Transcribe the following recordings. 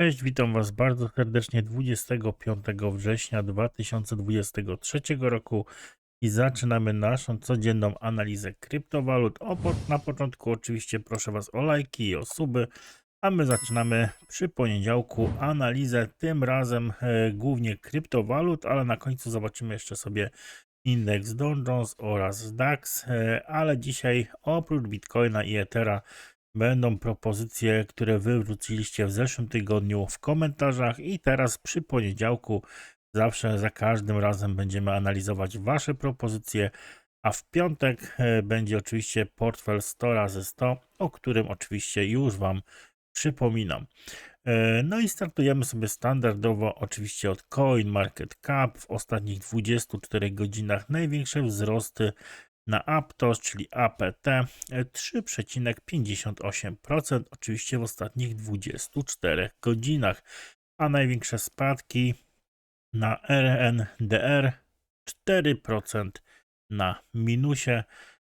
Cześć, witam Was bardzo serdecznie 25 września 2023 roku i zaczynamy naszą codzienną analizę kryptowalut. Na początku oczywiście proszę Was o lajki i o suby, a my zaczynamy przy poniedziałku analizę, tym razem e, głównie kryptowalut, ale na końcu zobaczymy jeszcze sobie indeks Dow Jones oraz DAX, e, ale dzisiaj oprócz Bitcoina i Ethera Będą propozycje, które wy wróciliście w zeszłym tygodniu w komentarzach i teraz przy poniedziałku zawsze za każdym razem będziemy analizować wasze propozycje, a w piątek e, będzie oczywiście portfel 100 razy 100, o którym oczywiście już wam przypominam. E, no i startujemy sobie standardowo oczywiście od CoinMarketCap. W ostatnich 24 godzinach największe wzrosty na Aptos, czyli APT 3,58%, oczywiście w ostatnich 24 godzinach, a największe spadki na RNDR 4% na minusie,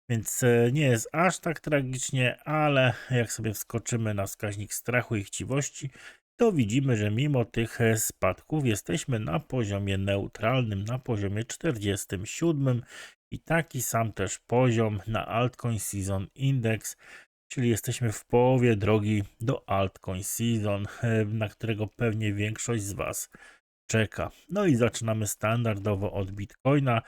więc e, nie jest aż tak tragicznie, ale jak sobie wskoczymy na wskaźnik strachu i chciwości, to widzimy, że mimo tych e, spadków jesteśmy na poziomie neutralnym, na poziomie 47 i taki sam też poziom na Altcoin Season Index, czyli jesteśmy w połowie drogi do Altcoin Season, e, na którego pewnie większość z Was czeka. No i zaczynamy standardowo od Bitcoina,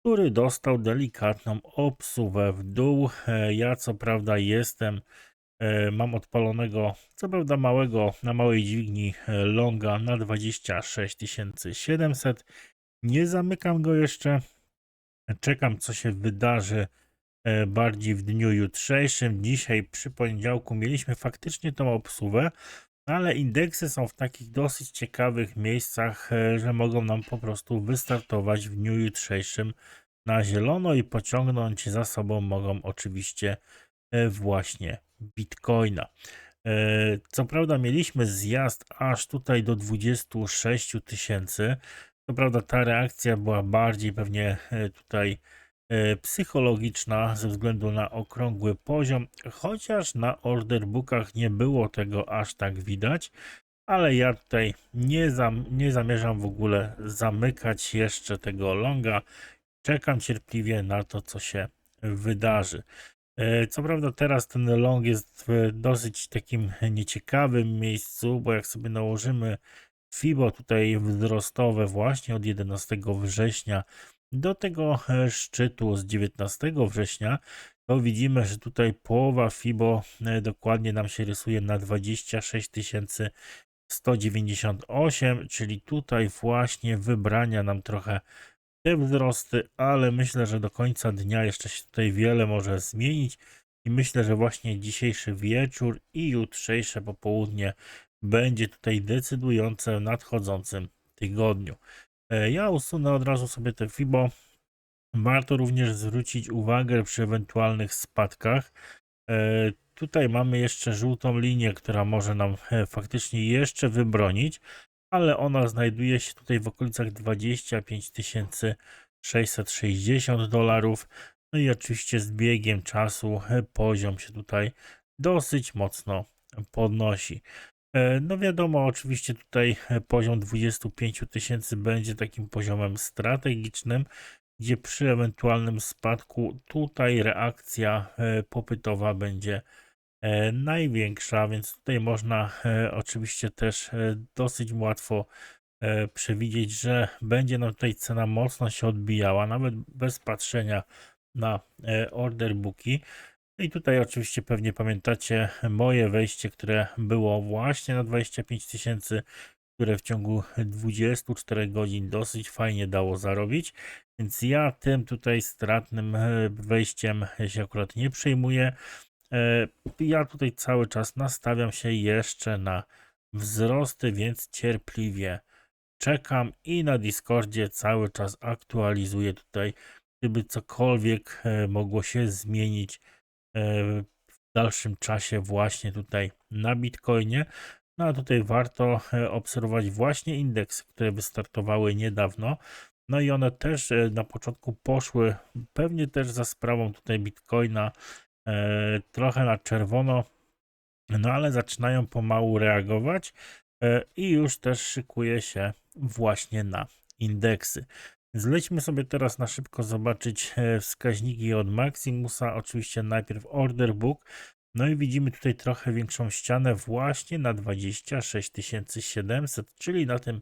który dostał delikatną obsuwę w dół. E, ja co prawda jestem, e, mam odpalonego, co prawda małego, na małej dźwigni longa na 26 700. Nie zamykam go jeszcze, Czekam, co się wydarzy e, bardziej w dniu jutrzejszym. Dzisiaj przy poniedziałku mieliśmy faktycznie tą obsługę, ale indeksy są w takich dosyć ciekawych miejscach, e, że mogą nam po prostu wystartować w dniu jutrzejszym na zielono i pociągnąć za sobą mogą oczywiście e, właśnie Bitcoina. Co prawda mieliśmy zjazd aż tutaj do 26 tysięcy, co prawda ta reakcja była bardziej pewnie e, tutaj e, psychologiczna ze względu na okrągły poziom, chociaż na orderbookach nie było tego aż tak widać, ale ja tutaj nie, zam, nie zamierzam w ogóle zamykać jeszcze tego longa. Czekam cierpliwie na to, co się wydarzy. E, co prawda teraz ten long jest w dosyć takim nieciekawym miejscu, bo jak sobie nałożymy FIBO tutaj wzrostowe właśnie od 11 września do tego e, szczytu z 19 września, to widzimy, że tutaj połowa FIBO e, dokładnie nam się rysuje na 26 198, czyli tutaj właśnie wybrania nam trochę te wzrosty, ale myślę, że do końca dnia jeszcze się tutaj wiele może zmienić i myślę, że właśnie dzisiejszy wieczór i jutrzejsze popołudnie będzie tutaj decydujące w nadchodzącym tygodniu. E, ja usunę od razu sobie te FIBO. Warto również zwrócić uwagę przy ewentualnych spadkach. E, tutaj mamy jeszcze żółtą linię, która może nam e, faktycznie jeszcze wybronić, ale ona znajduje się tutaj w okolicach 25 660 dolarów. No i oczywiście z biegiem czasu poziom się tutaj dosyć mocno podnosi. E, no wiadomo, oczywiście tutaj e, poziom 25 tysięcy będzie takim poziomem strategicznym, gdzie przy ewentualnym spadku tutaj reakcja e, popytowa będzie największa, więc tutaj można oczywiście też dosyć łatwo przewidzieć, że będzie nam tutaj cena mocno się odbijała, nawet bez patrzenia na order booki. I tutaj oczywiście pewnie pamiętacie moje wejście, które było właśnie na 25 tysięcy, które w ciągu 24 godzin dosyć fajnie dało zarobić. Więc ja tym tutaj stratnym e, wejściem się akurat nie przejmuję. E, ja tutaj cały czas nastawiam się jeszcze na wzrosty, więc cierpliwie czekam i na Discordzie cały czas aktualizuję tutaj, gdyby cokolwiek e, mogło się zmienić w dalszym czasie właśnie tutaj na Bitcoinie. No a tutaj warto e, obserwować właśnie indeksy, które wystartowały niedawno. No i one też e, na początku poszły, pewnie też za sprawą tutaj Bitcoina, trochę na czerwono, no ale zaczynają pomału reagować. e, i już też szykuje się właśnie na indeksy. Zlećmy sobie teraz na szybko zobaczyć e, wskaźniki od Maximusa. Oczywiście najpierw order book. No i widzimy tutaj trochę większą ścianę właśnie na 26 700, czyli na tym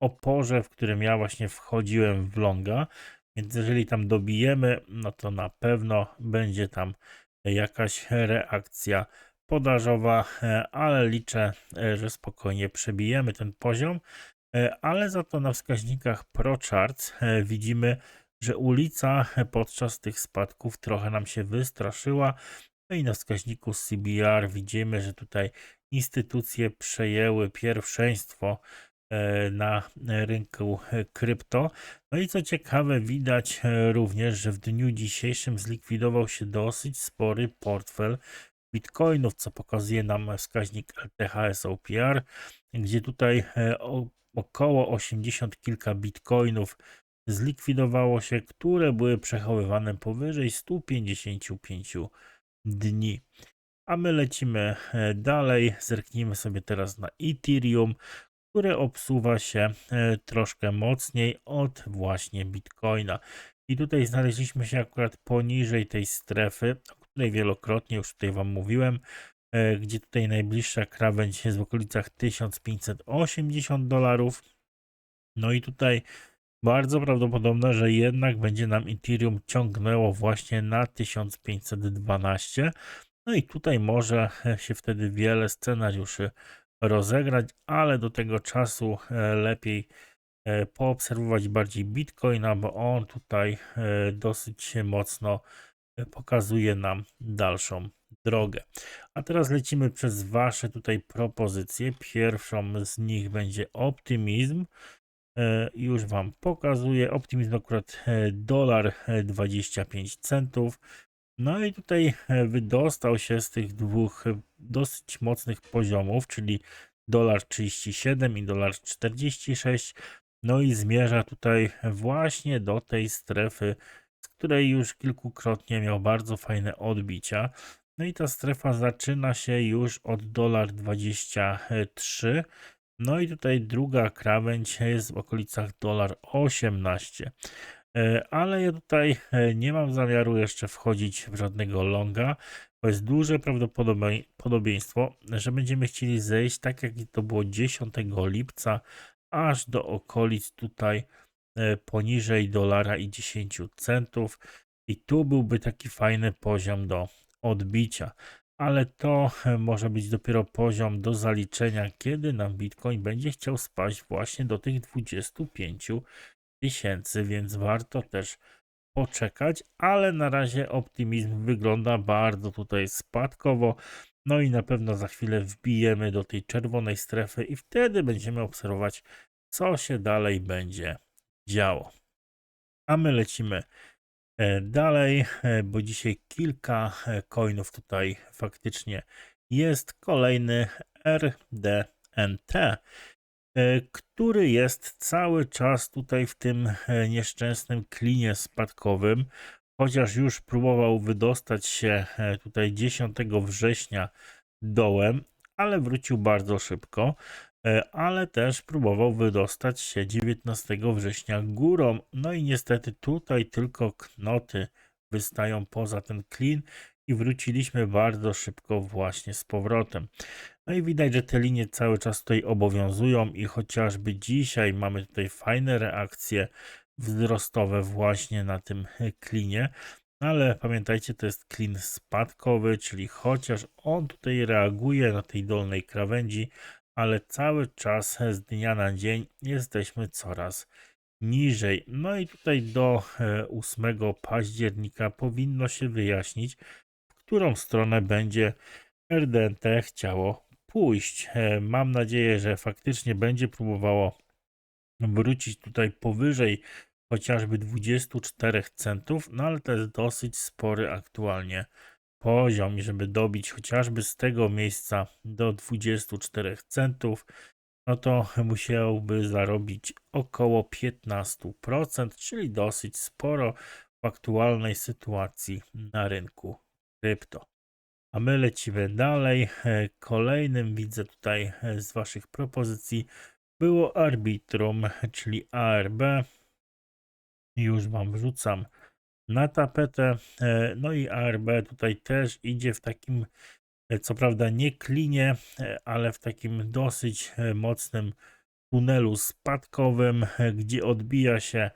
oporze, w którym ja właśnie wchodziłem w longa. Więc jeżeli tam dobijemy, no to na pewno będzie tam jakaś reakcja podażowa, e, ale liczę, e, że spokojnie przebijemy ten poziom. E, Ale za to na wskaźnikach ProCharts widzimy, że ulica podczas tych spadków trochę nam się wystraszyła. No i na wskaźniku CBR widzimy, że tutaj instytucje przejęły pierwszeństwo e, na rynku e, krypto. No i co ciekawe, widać e, również, że w dniu dzisiejszym zlikwidował się dosyć spory portfel bitcoinów, co pokazuje nam wskaźnik LTHS-OPR, gdzie tutaj około 80 kilka bitcoinów zlikwidowało się, które były przechowywane powyżej 155 dni. A my lecimy e, dalej. Zerknijmy sobie teraz na Ethereum, które obsuwa się e, troszkę mocniej od właśnie Bitcoina. I tutaj znaleźliśmy się akurat poniżej tej strefy, o której wielokrotnie już tutaj Wam mówiłem, gdzie tutaj najbliższa krawędź jest w okolicach 1580 dolarów. No i tutaj bardzo prawdopodobne, że jednak będzie nam Ethereum ciągnęło właśnie na 1512. No i tutaj może się wtedy wiele scenariuszy rozegrać, ale do tego czasu e, lepiej e, poobserwować bardziej Bitcoina, bo on tutaj e, dosyć mocno pokazuje nam dalszą drogę. A teraz lecimy przez Wasze tutaj propozycje. Pierwszą z nich będzie optymizm. E, Już Wam pokazuję. Optymizm akurat e, dolar e, 25 centów. No i tutaj e, wydostał się z tych dwóch e, dosyć mocnych poziomów, czyli dolar 37 i dolar 46. No i zmierza tutaj właśnie do tej strefy, z której już kilkukrotnie miał bardzo fajne odbicia. No i ta strefa zaczyna się już od dolar 23. No i tutaj druga krawędź jest w okolicach dolar 18. E, Ale ja tutaj e, nie mam zamiaru jeszcze wchodzić w żadnego longa, bo jest duże prawdopodobie- podobieństwo, że będziemy chcieli zejść tak jak to było 10 lipca, aż do okolic tutaj e, poniżej dolara i 10 centów. I tu byłby taki fajny poziom do odbicia. Ale to e, może być dopiero poziom do zaliczenia, kiedy nam Bitcoin będzie chciał spaść właśnie do tych 25 tysięcy, więc warto też poczekać, ale na razie optymizm wygląda bardzo tutaj spadkowo. No i na pewno za chwilę wbijemy do tej czerwonej strefy i wtedy będziemy obserwować, co się dalej będzie działo. A my lecimy dalej, e, bo dzisiaj kilka e, coinów tutaj faktycznie jest. Kolejny RDNT, e, który jest cały czas tutaj w tym e, nieszczęsnym klinie spadkowym, chociaż już próbował wydostać się e, tutaj 10 września dołem, ale wrócił bardzo szybko, e, ale też próbował wydostać się 19 września górą. No i niestety tutaj tylko knoty wystają poza ten klin i wróciliśmy bardzo szybko właśnie z powrotem. No i widać, że te linie cały czas tutaj obowiązują i chociażby dzisiaj mamy tutaj fajne reakcje wzrostowe właśnie na tym e, klinie, ale pamiętajcie, to jest klin spadkowy, czyli chociaż on tutaj reaguje na tej dolnej krawędzi, ale cały czas z dnia na dzień jesteśmy coraz niżej. No i tutaj do e, 8 października powinno się wyjaśnić, w którą stronę będzie RDNT chciało pójść. E, Mam nadzieję, że faktycznie będzie próbowało wrócić tutaj powyżej chociażby 24 centów, no ale to jest dosyć spory aktualnie poziom i żeby dobić chociażby z tego miejsca do 24 centów, no to musiałby zarobić około 15%, czyli dosyć sporo w aktualnej sytuacji na rynku krypto. A my lecimy dalej. Kolejnym widzę tutaj z Waszych propozycji było Arbitrum, czyli ARB. Już Wam wrzucam na tapetę. E, No i ARB tutaj też idzie w takim, e, co prawda nie klinie, e, ale w takim dosyć mocnym tunelu spadkowym, gdzie odbija się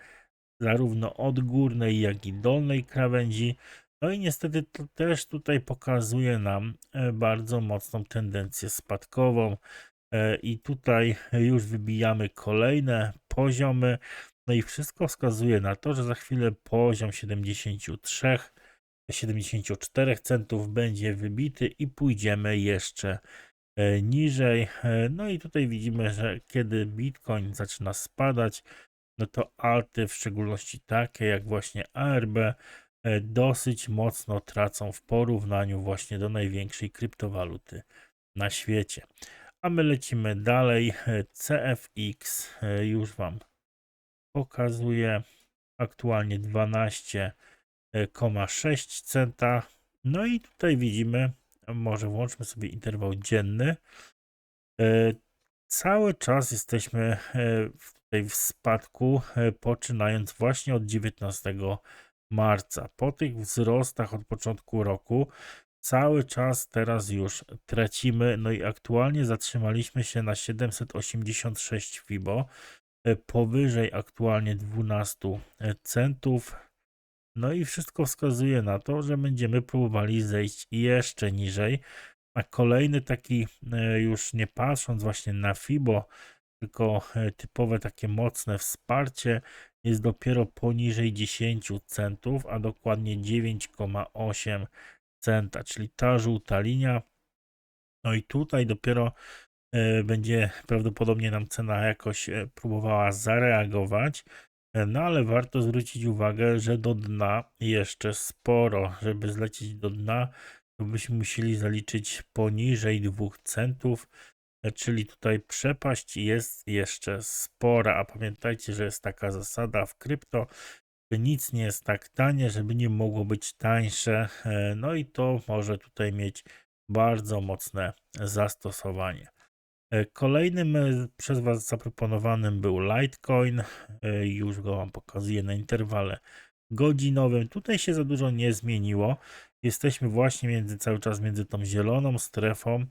zarówno od górnej, jak i dolnej krawędzi. No i niestety to też tutaj pokazuje nam bardzo mocną tendencję spadkową. I tutaj już wybijamy kolejne poziomy. No i wszystko wskazuje na to, że za chwilę poziom 73, 74 centów będzie wybity i pójdziemy jeszcze e, niżej. E, No i tutaj widzimy, że kiedy Bitcoin zaczyna spadać, no to alty, w szczególności takie jak właśnie ARB, e, dosyć mocno tracą w porównaniu właśnie do największej kryptowaluty na świecie. A my lecimy dalej. CFX już Wam pokazuję. Aktualnie 12,6 centa. No i tutaj widzimy, może włączmy sobie interwał dzienny. E, Cały czas jesteśmy e, tutaj w spadku, e, poczynając właśnie od 19 marca. Po tych wzrostach od początku roku cały czas teraz już tracimy, no i aktualnie zatrzymaliśmy się na 786 FIBO, e, powyżej aktualnie 12 centów. No i wszystko wskazuje na to, że będziemy próbowali zejść jeszcze niżej. A kolejny taki, e, już nie patrząc właśnie na FIBO, tylko e, typowe takie mocne wsparcie jest dopiero poniżej 10 centów, a dokładnie 9,8 centa, czyli ta żółta linia. No i tutaj dopiero e, będzie prawdopodobnie nam cena jakoś e, próbowała zareagować. E, No ale warto zwrócić uwagę, że do dna jeszcze sporo. Żeby zlecieć do dna, to byśmy musieli zaliczyć poniżej 2 centów, e, czyli tutaj przepaść jest jeszcze spora. A pamiętajcie, że jest taka zasada w krypto, że nic nie jest tak tanie, żeby nie mogło być tańsze. E, No i to może tutaj mieć bardzo mocne zastosowanie. E, Kolejnym e, przez Was zaproponowanym był Litecoin. E, Już go Wam pokazuję na interwale godzinowym. Tutaj się za dużo nie zmieniło. Jesteśmy właśnie między, cały czas między tą zieloną strefą,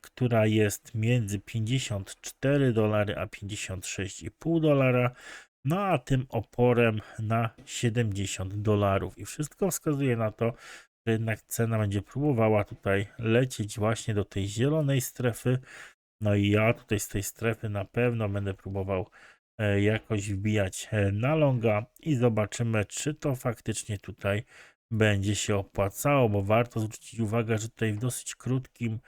która jest między 54 dolary a 56,5 dolara. No a tym oporem na 70 dolarów. I wszystko wskazuje na to, że jednak cena będzie próbowała tutaj lecieć właśnie do tej zielonej strefy. No i ja tutaj z tej strefy na pewno będę próbował e, jakoś wbijać e, na longa i zobaczymy, czy to faktycznie tutaj będzie się opłacało, bo warto zwrócić uwagę, że tutaj w dosyć krótkim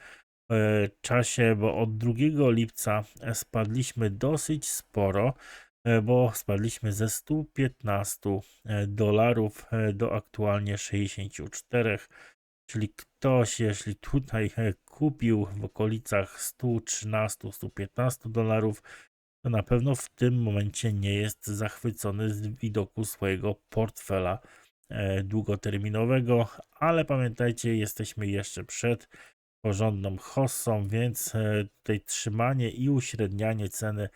e, czasie, bo od 2 lipca spadliśmy dosyć sporo, bo spadliśmy ze 115 e, dolarów do aktualnie 64. Czyli ktoś, jeśli tutaj kupił w okolicach 113-115 dolarów, to na pewno w tym momencie nie jest zachwycony z widoku swojego portfela e, długoterminowego, ale pamiętajcie, jesteśmy jeszcze przed porządną hossą, więc e, tutaj trzymanie i uśrednianie ceny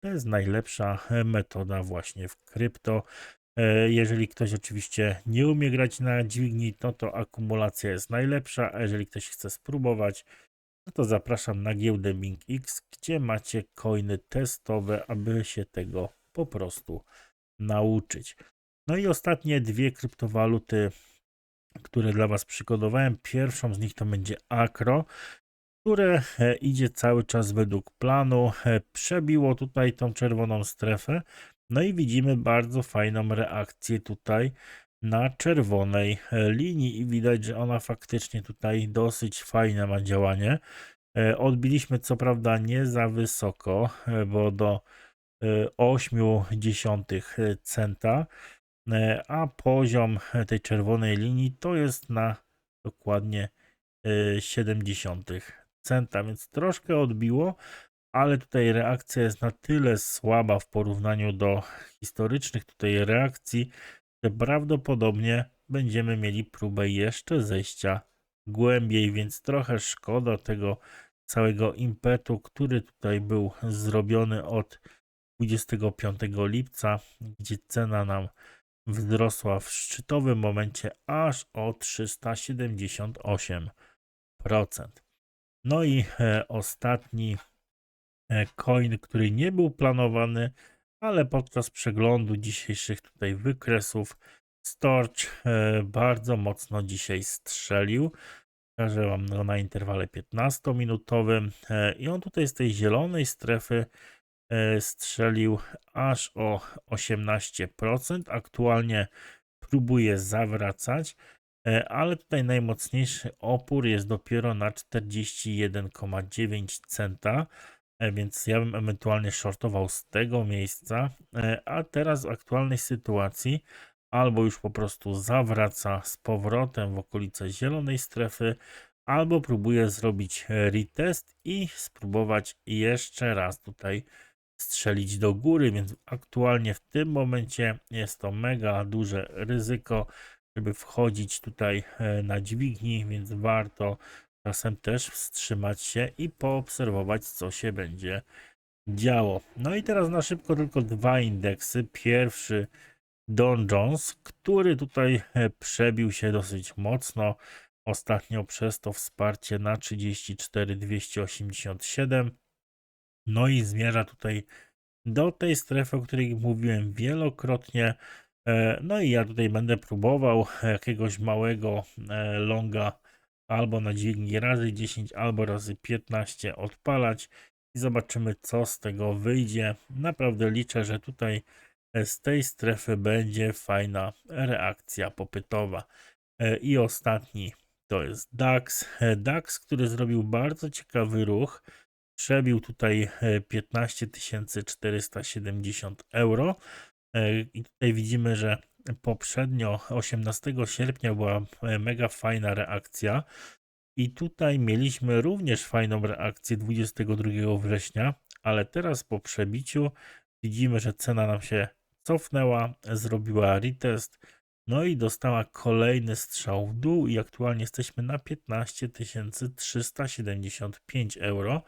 to jest najlepsza metoda właśnie w krypto. E, Jeżeli ktoś oczywiście nie umie grać na dźwigni, no to akumulacja jest najlepsza, a jeżeli ktoś chce spróbować, no to zapraszam na giełdę BingX, gdzie macie coiny testowe, aby się tego po prostu nauczyć. No i ostatnie dwie kryptowaluty, które dla Was przygotowałem. Pierwszą z nich to będzie Akro, które e, idzie cały czas według planu. E, Przebiło tutaj tą czerwoną strefę. No i widzimy bardzo fajną reakcję tutaj na czerwonej e, linii i widać, że ona faktycznie tutaj dosyć fajne ma działanie. E, Odbiliśmy co prawda nie za wysoko, e, bo do e, 0,8 centa, a poziom tej czerwonej linii to jest na dokładnie e, 70 centa, więc troszkę odbiło, ale tutaj reakcja jest na tyle słaba w porównaniu do historycznych tutaj reakcji, że prawdopodobnie będziemy mieli próbę jeszcze zejścia głębiej, więc trochę szkoda tego całego impetu, który tutaj był zrobiony od 25 lipca, gdzie cena nam wzrosła w szczytowym momencie aż o 378%. No i e, ostatni coin, który nie był planowany, ale podczas przeglądu dzisiejszych tutaj wykresów Storch e, bardzo mocno dzisiaj strzelił. Pokażę Wam go na interwale 15-minutowym e, i on tutaj z tej zielonej strefy e, strzelił aż o 18%. Aktualnie próbuje zawracać, e, ale tutaj najmocniejszy opór jest dopiero na 41,9 centa, e, więc ja bym ewentualnie shortował z tego miejsca, e, a teraz w aktualnej sytuacji albo już po prostu zawraca z powrotem w okolice zielonej strefy, albo próbuje zrobić e, retest i spróbować jeszcze raz tutaj strzelić do góry, więc aktualnie w tym momencie jest to mega duże ryzyko, żeby wchodzić tutaj e, na dźwigni, więc warto czasem też wstrzymać się i poobserwować, co się będzie działo. No i teraz na szybko tylko dwa indeksy. Pierwszy Don Jones, który tutaj e, przebił się dosyć mocno ostatnio przez to wsparcie na 34,287. No i zmierza tutaj do tej strefy, o której mówiłem wielokrotnie. E, No i ja tutaj będę próbował jakiegoś małego e, longa albo na dźwigni razy 10, albo razy 15 odpalać i zobaczymy, co z tego wyjdzie. Naprawdę liczę, że tutaj e, z tej strefy będzie fajna reakcja popytowa. E, I ostatni to jest DAX. E, DAX, który zrobił bardzo ciekawy ruch. Przebił tutaj e, 15 470 euro. I tutaj widzimy, że poprzednio 18 sierpnia była e, mega fajna reakcja. I tutaj mieliśmy również fajną reakcję 22 września, ale teraz po przebiciu widzimy, że cena nam się cofnęła, zrobiła retest, no i dostała kolejny strzał w dół i aktualnie jesteśmy na 15 375 euro.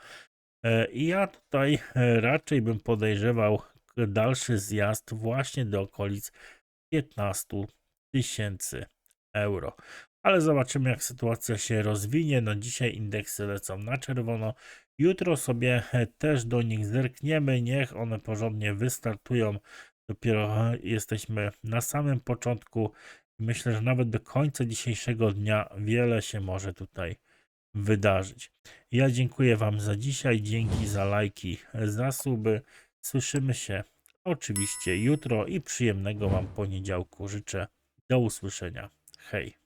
E, I ja tutaj e, raczej bym podejrzewał dalszy zjazd właśnie do okolic 15 tysięcy euro. Ale zobaczymy, jak sytuacja się rozwinie. No dzisiaj indeksy lecą na czerwono. Jutro sobie e, też do nich zerkniemy. Niech one porządnie wystartują. Dopiero jesteśmy na samym początku. Myślę, że nawet do końca dzisiejszego dnia wiele się może tutaj wydarzyć. Ja dziękuję Wam za dzisiaj. Dzięki za lajki, za suby. Słyszymy się oczywiście jutro i przyjemnego Wam poniedziałku życzę. Do usłyszenia. Hej.